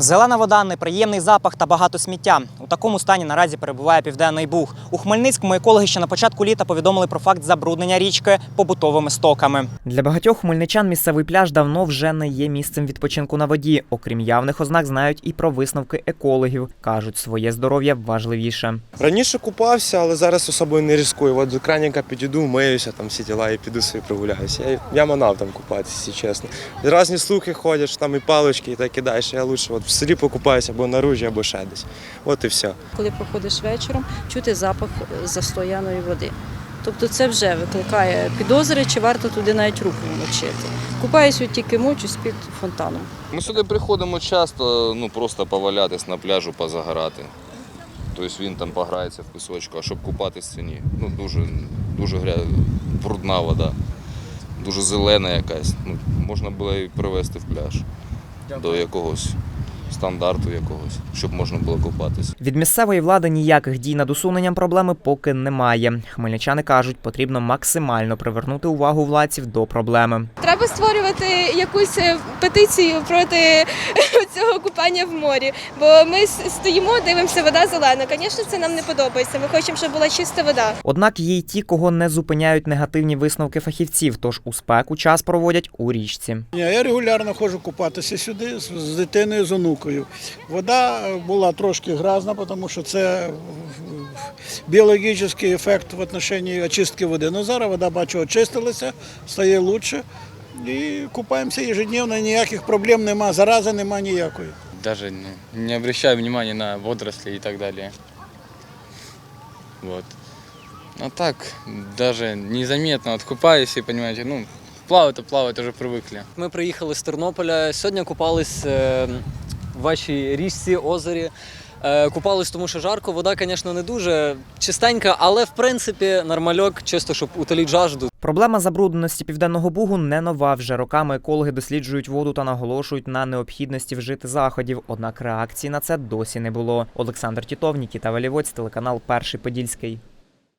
Зелена вода, неприємний запах та багато сміття. У такому стані наразі перебуває південний Буг. У Хмельницькому екологи ще на початку літа повідомили про факт забруднення річки побутовими стоками. Для багатьох хмельничан місцевий пляж давно вже не є місцем відпочинку на воді. Окрім явних ознак, знають і про висновки екологів. кажуть, своє здоров'я важливіше. Раніше купався, але зараз особою не ризикую. От до краніка підійду, миюся, там всі діла і піду собі прогуляюся. Я, я манав там купатися, чесно. Різні слухи ходять, що там і палички, і так кидаєш. Я лучше от в селі покупаюся або на ружі, або ще десь. От і все. Коли проходиш вечором, чути запах застояної води. Тобто це вже викликає підозри, чи варто туди навіть руку мочити. Купаюсь от тільки мочусь під фонтаном. Ми сюди приходимо часто, ну просто повалятись на пляжу, позагорати. Тобто він там пограється в пісочку, а щоб купатись це ні. Ну дуже, дуже гря... брудна вода, дуже зелена якась. Ну, можна було і привезти в пляж до якогось стандарту якогось, щоб можна було купатися. Від місцевої влади ніяких дій над усуненням проблеми поки немає. Хмельничани кажуть, потрібно максимально привернути увагу владців до проблеми. Треба створювати якусь е, петицію проти цього купання в морі. Бо ми стоїмо, дивимося, вода зелена. Звісно, це нам не подобається. Ми хочемо, щоб була чиста вода. Однак є й ті, кого не зупиняють негативні висновки фахівців, тож у спеку час проводять у річці. Я регулярно ходжу купатися сюди з, дитиною, з онукою. Вода була трошки грязна, тому що це біологічний ефект в отношенні очистки води. Ну зараз вода, бачу, очистилася, стає краще. І купаємося ежедневно, ніяких проблем нема, зарази нема ніякої. даже не, не обращаю внимания на водоросли и так далее. Вот. А так, даже незаметно откупаюсь и, понимаете, ну, плавать-то плавать уже привыкли. Ми приїхали з Тернополя. Сьогодні купались е, вашій річці, озері. Е, Купались, тому що жарко. Вода, звісно, не дуже чистенька, але в принципі нормальок, чисто щоб утоліть жажду. Проблема забрудненості південного бугу не нова. Вже роками екологи досліджують воду та наголошують на необхідності вжити заходів. Однак реакції на це досі не було. Олександр Тітов, Нікіта телеканал Перший Подільський.